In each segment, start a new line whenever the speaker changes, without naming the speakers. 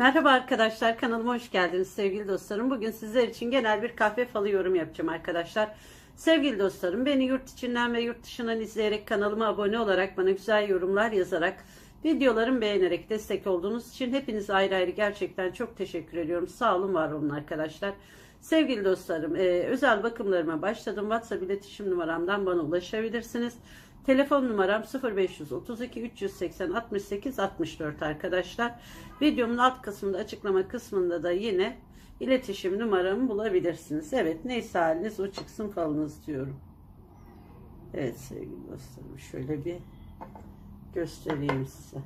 Merhaba arkadaşlar kanalıma hoş geldiniz sevgili dostlarım. Bugün sizler için genel bir kahve falı yorum yapacağım arkadaşlar. Sevgili dostlarım beni yurt içinden ve yurt dışından izleyerek kanalıma abone olarak bana güzel yorumlar yazarak videolarımı beğenerek destek olduğunuz için hepinize ayrı ayrı gerçekten çok teşekkür ediyorum. Sağ olun var olun arkadaşlar. Sevgili dostlarım e, özel bakımlarıma başladım. WhatsApp iletişim numaramdan bana ulaşabilirsiniz. Telefon numaram 0532 380 68 64 arkadaşlar. Videomun alt kısmında açıklama kısmında da yine iletişim numaramı bulabilirsiniz. Evet neyse haliniz o çıksın falınız diyorum. Evet sevgili dostlarım şöyle bir göstereyim size.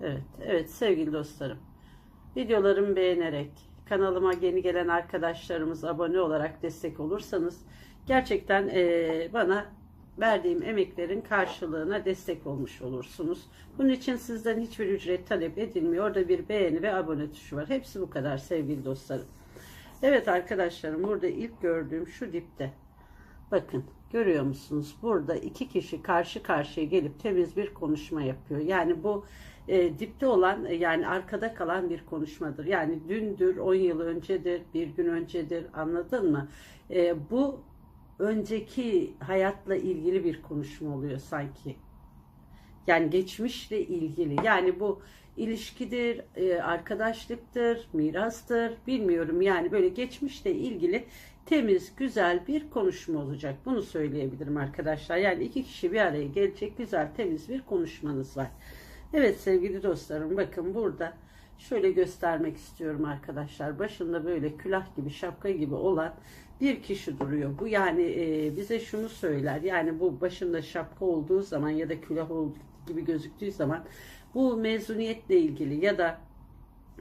Evet, evet sevgili dostlarım. Videolarımı beğenerek kanalıma yeni gelen arkadaşlarımız abone olarak destek olursanız gerçekten eee, bana verdiğim emeklerin karşılığına destek olmuş olursunuz. Bunun için sizden hiçbir ücret talep edilmiyor. Orada bir beğeni ve abone tuşu var. Hepsi bu kadar sevgili dostlarım. Evet arkadaşlarım burada ilk gördüğüm şu dipte. Bakın görüyor musunuz? Burada iki kişi karşı karşıya gelip temiz bir konuşma yapıyor. Yani bu e, dipte olan e, yani arkada kalan bir konuşmadır. Yani dündür, 10 yıl öncedir, bir gün öncedir anladın mı? E, bu önceki hayatla ilgili bir konuşma oluyor sanki. Yani geçmişle ilgili. Yani bu ilişkidir, e, arkadaşlıktır, mirastır, bilmiyorum. Yani böyle geçmişle ilgili temiz, güzel bir konuşma olacak. Bunu söyleyebilirim arkadaşlar. Yani iki kişi bir araya gelecek güzel, temiz bir konuşmanız var. Evet sevgili dostlarım bakın burada şöyle göstermek istiyorum arkadaşlar. Başında böyle külah gibi, şapka gibi olan bir kişi duruyor. Bu yani e, bize şunu söyler. Yani bu başında şapka olduğu zaman ya da külah gibi gözüktüğü zaman bu mezuniyetle ilgili ya da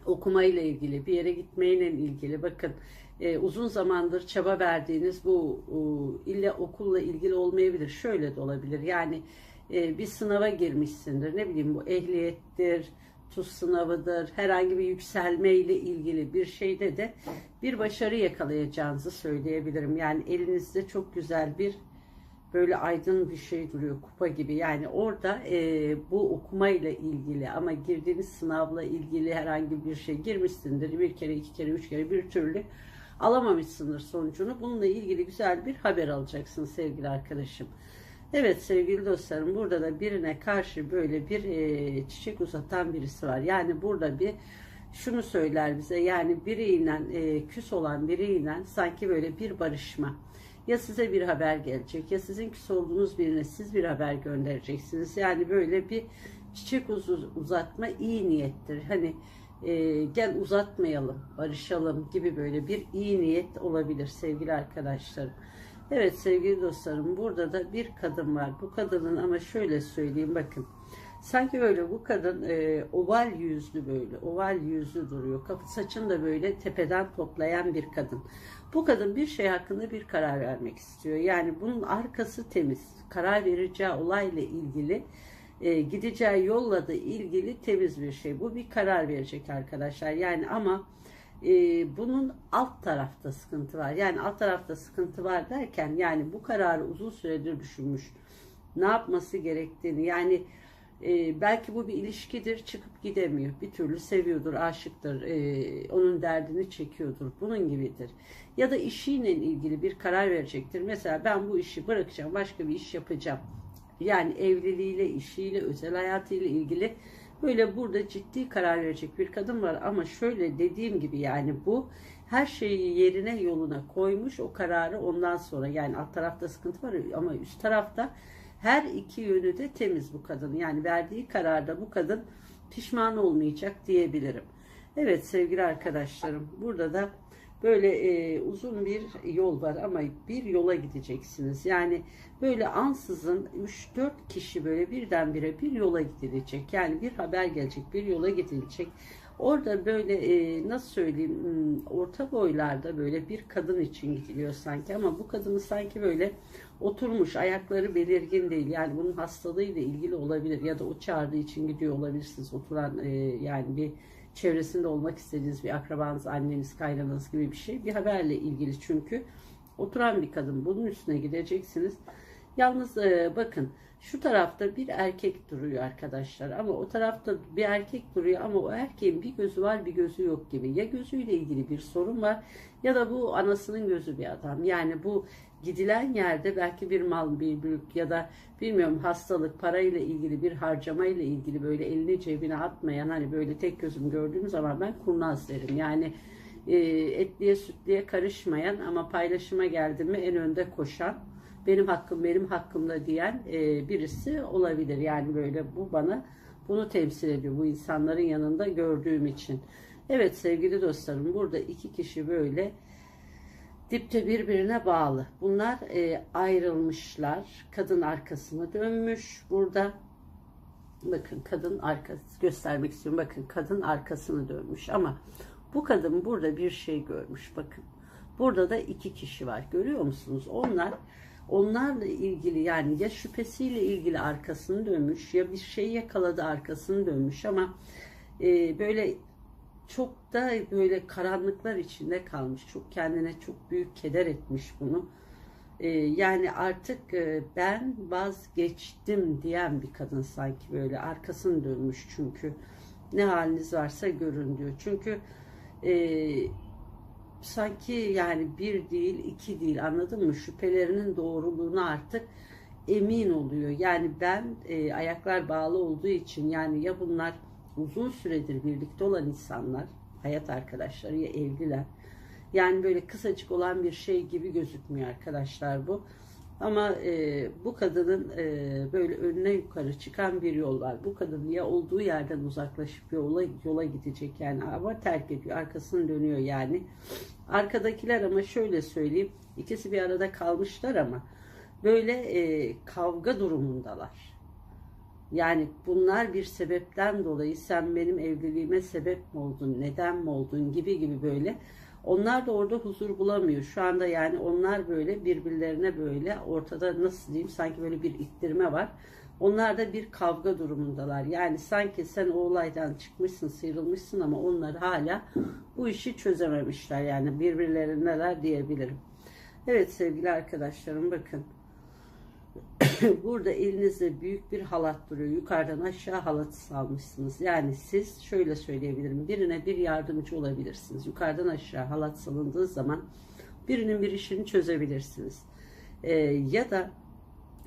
okumayla ilgili, bir yere gitmeyle ilgili bakın e, uzun zamandır çaba verdiğiniz bu e, illa okulla ilgili olmayabilir. Şöyle de olabilir. Yani e, bir sınava girmişsindir. Ne bileyim bu ehliyettir, tuz sınavıdır, herhangi bir yükselme ile ilgili bir şeyde de bir başarı yakalayacağınızı söyleyebilirim. Yani elinizde çok güzel bir böyle aydın bir şey duruyor kupa gibi. Yani orada e, bu okumayla ilgili ama girdiğiniz sınavla ilgili herhangi bir şey girmişsindir. Bir kere, iki kere, üç kere bir türlü alamamışsındır sonucunu. Bununla ilgili güzel bir haber alacaksın sevgili arkadaşım. Evet sevgili dostlarım burada da birine karşı böyle bir e, çiçek uzatan birisi var. Yani burada bir şunu söyler bize yani biriyle e, küs olan biriyle sanki böyle bir barışma. Ya size bir haber gelecek ya sizin küs olduğunuz birine siz bir haber göndereceksiniz. Yani böyle bir çiçek uz- uzatma iyi niyettir. Hani e, gel uzatmayalım, barışalım gibi böyle bir iyi niyet olabilir sevgili arkadaşlarım. Evet sevgili dostlarım burada da bir kadın var. Bu kadının ama şöyle söyleyeyim bakın. Sanki böyle bu kadın e, oval yüzlü böyle oval yüzlü duruyor. Kapı saçını da böyle tepeden toplayan bir kadın. Bu kadın bir şey hakkında bir karar vermek istiyor. Yani bunun arkası temiz. Karar vereceği olayla ilgili e, gideceği yolla da ilgili temiz bir şey. Bu bir karar verecek arkadaşlar. Yani ama e, bunun alt tarafta sıkıntı var. Yani alt tarafta sıkıntı var derken yani bu kararı uzun süredir düşünmüş. Ne yapması gerektiğini yani e, belki bu bir ilişkidir çıkıp gidemiyor. Bir türlü seviyordur, aşıktır, e, onun derdini çekiyordur. Bunun gibidir. Ya da işiyle ilgili bir karar verecektir. Mesela ben bu işi bırakacağım, başka bir iş yapacağım. Yani evliliğiyle, işiyle, özel hayatıyla ilgili böyle burada ciddi karar verecek bir kadın var. Ama şöyle dediğim gibi yani bu her şeyi yerine yoluna koymuş o kararı ondan sonra yani alt tarafta sıkıntı var ama üst tarafta her iki yönü de temiz bu kadın. Yani verdiği kararda bu kadın pişman olmayacak diyebilirim. Evet sevgili arkadaşlarım burada da böyle e, uzun bir yol var ama bir yola gideceksiniz. Yani böyle ansızın 3-4 kişi böyle birdenbire bir yola gidilecek. Yani bir haber gelecek, bir yola gidilecek. Orada böyle e, nasıl söyleyeyim hmm, orta boylarda böyle bir kadın için gidiliyor sanki ama bu kadını sanki böyle oturmuş ayakları belirgin değil yani bunun hastalığıyla ilgili olabilir ya da o çağırdığı için gidiyor olabilirsiniz oturan e, yani bir çevresinde olmak istediğiniz bir akrabanız anneniz kaynananız gibi bir şey. Bir haberle ilgili çünkü oturan bir kadın bunun üstüne gideceksiniz yalnız e, bakın Şu tarafta bir erkek duruyor arkadaşlar ama o tarafta bir erkek duruyor ama o erkeğin bir gözü var bir gözü yok gibi. Ya gözüyle ilgili bir sorun var ya da bu anasının gözü bir adam. Yani bu gidilen yerde belki bir mal, bir mülk ya da bilmiyorum hastalık, parayla ilgili bir harcamayla ilgili böyle elini cebine atmayan hani böyle tek gözüm gördüğüm zaman ben kurnaz derim. Yani e, etliye sütliye karışmayan ama paylaşıma geldi mi en önde koşan benim hakkım benim hakkımda diyen e, birisi olabilir. Yani böyle bu bana bunu temsil ediyor bu insanların yanında gördüğüm için. Evet sevgili dostlarım burada iki kişi böyle dipte birbirine bağlı. Bunlar e, ayrılmışlar. Kadın arkasını dönmüş burada. Bakın kadın arkası göstermek istiyorum. Bakın kadın arkasını dönmüş ama bu kadın burada bir şey görmüş. Bakın burada da iki kişi var. Görüyor musunuz? Onlar onlarla ilgili yani ya şüphesiyle ilgili arkasını dönmüş ya bir şey yakaladı arkasını dönmüş ama e, böyle çok da böyle karanlıklar içinde kalmış. Çok kendine çok büyük keder etmiş bunu. E, yani artık e, ben vazgeçtim diyen bir kadın sanki böyle arkasını dönmüş çünkü ne haliniz varsa görün diyor. Çünkü e, sanki yani bir değil iki değil anladın mı? Şüphelerinin doğruluğuna artık emin oluyor. Yani ben e, ayaklar bağlı olduğu için yani ya bunlar uzun süredir birlikte olan insanlar, hayat arkadaşları ya evliler. Yani böyle kısacık olan bir şey gibi gözükmüyor arkadaşlar bu. Ama e, bu kadının e, böyle önüne yukarı çıkan bir yol var. Bu kadın ya olduğu yerden uzaklaşıp yola, yola gidecek yani ama terk ediyor. Arkasını dönüyor yani. Arkadakiler ama şöyle söyleyeyim. ikisi bir arada kalmışlar ama böyle e, kavga durumundalar. Yani bunlar bir sebepten dolayı sen benim evliliğime sebep mi oldun, neden mi oldun gibi gibi böyle. Onlar da orada huzur bulamıyor. Şu anda yani onlar böyle birbirlerine böyle ortada nasıl diyeyim sanki böyle bir ittirme var. Onlar da bir kavga durumundalar. Yani sanki sen o olaydan çıkmışsın, sıyrılmışsın ama onlar hala bu işi çözememişler. Yani birbirlerindeler diyebilirim. Evet sevgili arkadaşlarım bakın. Burada elinizde büyük bir halat duruyor. Yukarıdan aşağı halat salmışsınız. Yani siz şöyle söyleyebilirim. Birine bir yardımcı olabilirsiniz. Yukarıdan aşağı halat salındığı zaman birinin bir işini çözebilirsiniz. Ee, ya da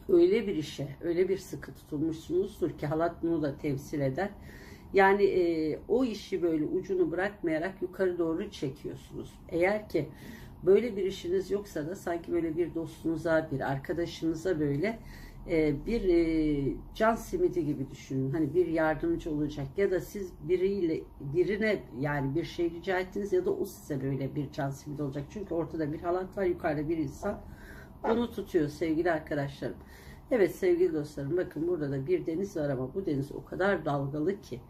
öyle bir işe, öyle bir sıkı tutulmuşsunuzdur ki halat bunu da temsil eder. Yani e, o işi böyle ucunu bırakmayarak yukarı doğru çekiyorsunuz. Eğer ki böyle bir işiniz yoksa da sanki böyle bir dostunuza, bir arkadaşınıza böyle e, bir e, can simidi gibi düşünün. Hani bir yardımcı olacak ya da siz biriyle birine yani bir şey rica ettiniz ya da o size böyle bir can simidi olacak. Çünkü ortada bir halat var, yukarıda bir insan bunu tutuyor sevgili arkadaşlarım. Evet sevgili dostlarım bakın burada da bir deniz var ama bu deniz o kadar dalgalı ki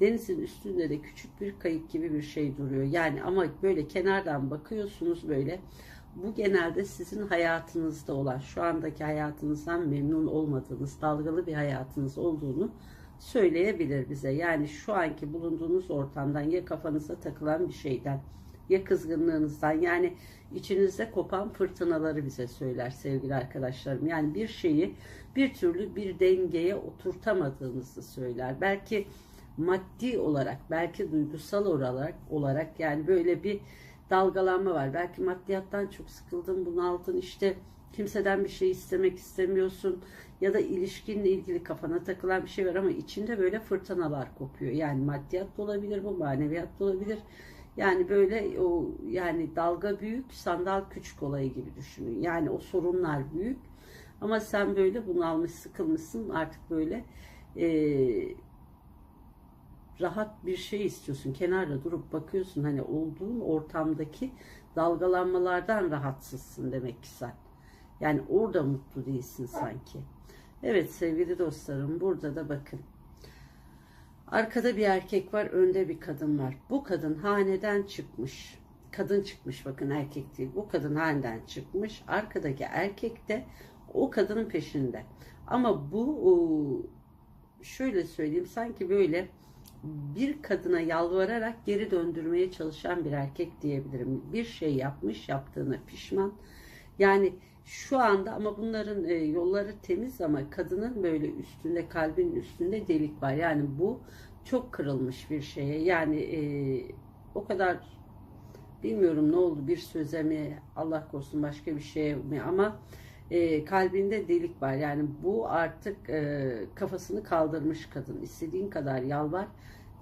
denizin üstünde de küçük bir kayık gibi bir şey duruyor. Yani ama böyle kenardan bakıyorsunuz böyle bu genelde sizin hayatınızda olan şu andaki hayatınızdan memnun olmadığınız dalgalı bir hayatınız olduğunu söyleyebilir bize. Yani şu anki bulunduğunuz ortamdan ya kafanıza takılan bir şeyden ya kızgınlığınızdan yani içinizde kopan fırtınaları bize söyler sevgili arkadaşlarım. Yani bir şeyi bir türlü bir dengeye oturtamadığınızı söyler. Belki maddi olarak, belki duygusal olarak olarak yani böyle bir dalgalanma var. Belki maddiyattan çok sıkıldın, bunaldın işte kimseden bir şey istemek istemiyorsun ya da ilişkinle ilgili kafana takılan bir şey var ama içinde böyle fırtınalar kopuyor. Yani maddiyat da olabilir bu, maneviyat da olabilir. Yani böyle o yani dalga büyük, sandal küçük olayı gibi düşünün. Yani o sorunlar büyük ama sen böyle bunu almış, sıkılmışsın artık böyle e, rahat bir şey istiyorsun. Kenarda durup bakıyorsun hani olduğun ortamdaki dalgalanmalardan rahatsızsın demek ki sen. Yani orada mutlu değilsin sanki. Evet sevgili dostlarım burada da bakın. Arkada bir erkek var, önde bir kadın var. Bu kadın haneden çıkmış. Kadın çıkmış bakın erkek değil. Bu kadın haneden çıkmış. Arkadaki erkek de o kadının peşinde. Ama bu şöyle söyleyeyim sanki böyle bir kadına yalvararak geri döndürmeye çalışan bir erkek diyebilirim. Bir şey yapmış, yaptığına pişman. Yani şu anda ama bunların e, yolları temiz ama kadının böyle üstünde kalbin üstünde delik var. Yani bu çok kırılmış bir şeye. Yani e, o kadar bilmiyorum ne oldu bir söze mi Allah korusun başka bir şeye mi ama e, kalbinde delik var. Yani bu artık e, kafasını kaldırmış kadın. İstediğin kadar yalvar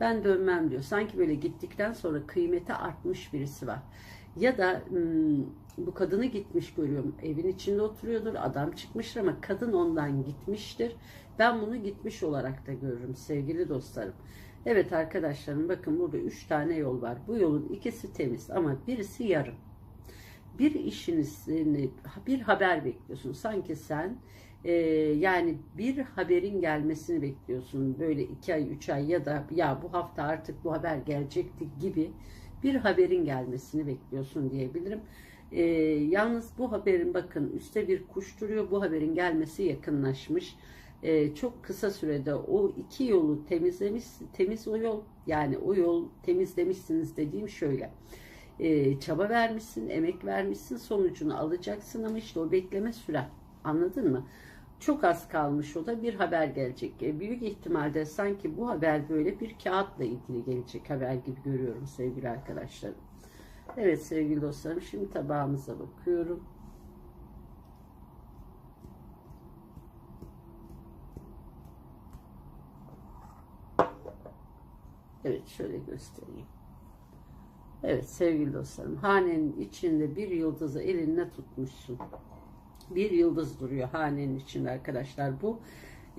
ben dönmem diyor. Sanki böyle gittikten sonra kıymeti artmış birisi var. Ya da bu kadını gitmiş görüyorum. Evin içinde oturuyordur. Adam çıkmıştır ama kadın ondan gitmiştir. Ben bunu gitmiş olarak da görürüm sevgili dostlarım. Evet arkadaşlarım bakın burada üç tane yol var. Bu yolun ikisi temiz ama birisi yarım. Bir işinizi bir haber bekliyorsun. Sanki sen e, yani bir haberin gelmesini bekliyorsun. Böyle iki ay, üç ay ya da ya bu hafta artık bu haber gelecekti gibi bir haberin gelmesini bekliyorsun diyebilirim. E, yalnız bu haberin bakın üstte bir kuş duruyor. Bu haberin gelmesi yakınlaşmış. E, çok kısa sürede o iki yolu temizlemiş, temiz o yol yani o yol temizlemişsiniz dediğim şöyle. E, çaba vermişsin, emek vermişsin, sonucunu alacaksın ama işte o bekleme süre. Anladın mı? Çok az kalmış o da bir haber gelecek. E, büyük ihtimalle sanki bu haber böyle bir kağıtla ilgili gelecek haber gibi görüyorum sevgili arkadaşlarım. Evet sevgili dostlarım şimdi tabağımıza bakıyorum. Evet şöyle göstereyim. Evet sevgili dostlarım hanenin içinde bir yıldızı elinle tutmuşsun. Bir yıldız duruyor hanenin içinde arkadaşlar. Bu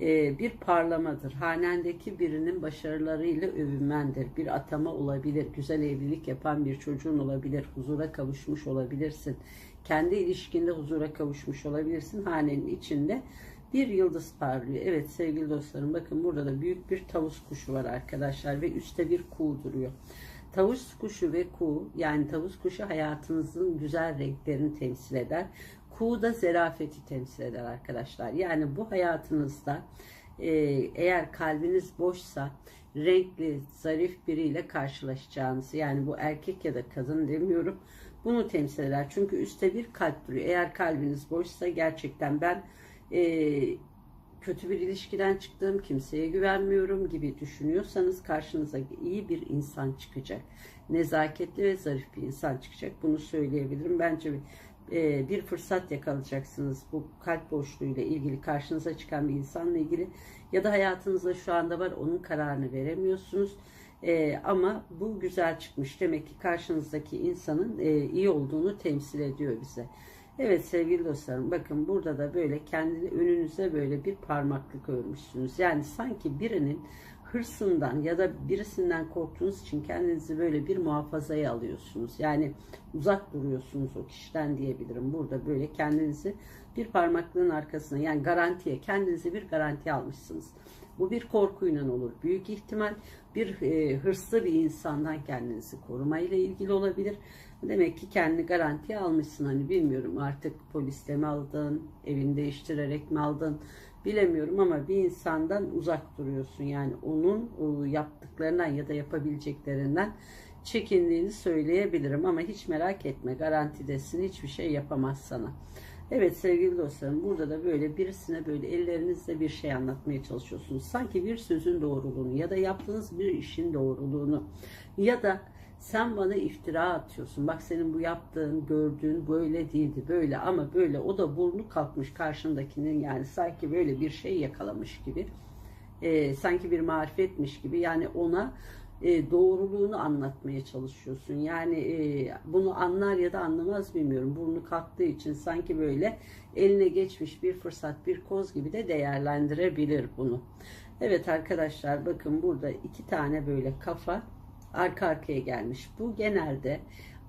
e, bir parlamadır. Hanendeki birinin başarılarıyla övünmendir. Bir atama olabilir. Güzel evlilik yapan bir çocuğun olabilir. Huzura kavuşmuş olabilirsin. Kendi ilişkinde huzura kavuşmuş olabilirsin. Hanenin içinde bir yıldız parlıyor. Evet sevgili dostlarım bakın burada da büyük bir tavus kuşu var arkadaşlar ve üstte bir kuğu duruyor. Tavus kuşu ve kuğu yani tavus kuşu hayatınızın güzel renklerini temsil eder. Kuğu da zerafeti temsil eder arkadaşlar. Yani bu hayatınızda e, eğer kalbiniz boşsa renkli, zarif biriyle karşılaşacağınız yani bu erkek ya da kadın demiyorum bunu temsil eder. Çünkü üstte bir kalp duruyor. Eğer kalbiniz boşsa gerçekten ben e, kötü bir ilişkiden çıktığım kimseye güvenmiyorum gibi düşünüyorsanız karşınıza iyi bir insan çıkacak. Nezaketli ve zarif bir insan çıkacak. Bunu söyleyebilirim. Bence e, bir fırsat yakalayacaksınız bu kalp boşluğuyla ilgili karşınıza çıkan bir insanla ilgili ya da hayatınızda şu anda var onun kararını veremiyorsunuz. E, ama bu güzel çıkmış. Demek ki karşınızdaki insanın e, iyi olduğunu temsil ediyor bize. Evet sevgili dostlarım bakın burada da böyle kendini önünüze böyle bir parmaklık örmüşsünüz. Yani sanki birinin hırsından ya da birisinden korktuğunuz için kendinizi böyle bir muhafazaya alıyorsunuz. Yani uzak duruyorsunuz o kişiden diyebilirim. Burada böyle kendinizi bir parmaklığın arkasına yani garantiye kendinizi bir garantiye almışsınız. Bu bir korkuyla olur. Büyük ihtimal bir e, hırslı bir insandan kendinizi korumayla ilgili olabilir. Demek ki kendini garantiye almışsın. Hani bilmiyorum artık poliste mi aldın, evini değiştirerek mi aldın bilemiyorum ama bir insandan uzak duruyorsun. Yani onun e, yaptıklarından ya da yapabileceklerinden çekindiğini söyleyebilirim ama hiç merak etme garantidesin hiçbir şey yapamaz sana. Evet sevgili dostlarım burada da böyle birisine böyle ellerinizle bir şey anlatmaya çalışıyorsunuz. Sanki bir sözün doğruluğunu ya da yaptığınız bir işin doğruluğunu ya da sen bana iftira atıyorsun. Bak senin bu yaptığın, gördüğün böyle değildi. Böyle ama böyle. O da burnu kalkmış karşındakinin yani sanki böyle bir şey yakalamış gibi. E, sanki bir marifetmiş gibi. Yani ona e, doğruluğunu anlatmaya çalışıyorsun. Yani e, bunu anlar ya da anlamaz bilmiyorum. Burnu kalktığı için sanki böyle eline geçmiş bir fırsat, bir koz gibi de değerlendirebilir bunu. Evet arkadaşlar bakın burada iki tane böyle kafa arka arkaya gelmiş. Bu genelde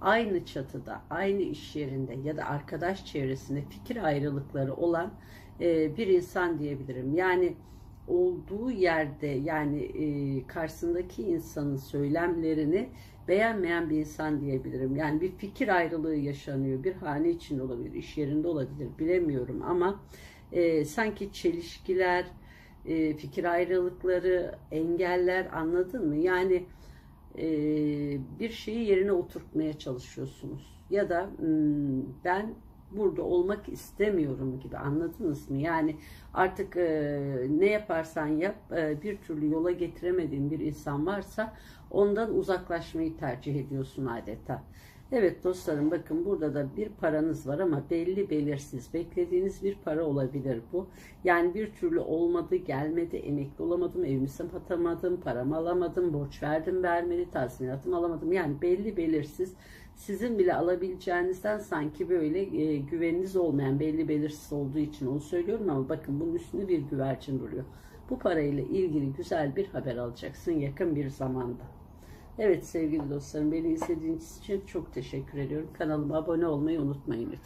aynı çatıda, aynı iş yerinde ya da arkadaş çevresinde fikir ayrılıkları olan e, bir insan diyebilirim. Yani olduğu yerde yani e, karşısındaki insanın söylemlerini beğenmeyen bir insan diyebilirim. Yani bir fikir ayrılığı yaşanıyor. Bir hane için olabilir, iş yerinde olabilir bilemiyorum ama e, sanki çelişkiler, e, fikir ayrılıkları, engeller anladın mı? Yani e, bir şeyi yerine oturtmaya çalışıyorsunuz. Ya da hmm, ben burada olmak istemiyorum gibi anladınız mı? Yani artık e, ne yaparsan yap e, bir türlü yola getiremediğin bir insan varsa ondan uzaklaşmayı tercih ediyorsun adeta. Evet dostlarım bakın burada da bir paranız var ama belli belirsiz beklediğiniz bir para olabilir bu. Yani bir türlü olmadı gelmedi emekli olamadım evimi satamadım paramı alamadım borç verdim vermedi tazminatımı alamadım. Yani belli belirsiz sizin bile alabileceğinizden sanki böyle e, güveniniz olmayan belli belirsiz olduğu için onu söylüyorum ama bakın bunun üstünde bir güvercin duruyor. Bu parayla ilgili güzel bir haber alacaksın yakın bir zamanda. Evet sevgili dostlarım beni izlediğiniz için çok teşekkür ediyorum. Kanalıma abone olmayı unutmayın lütfen.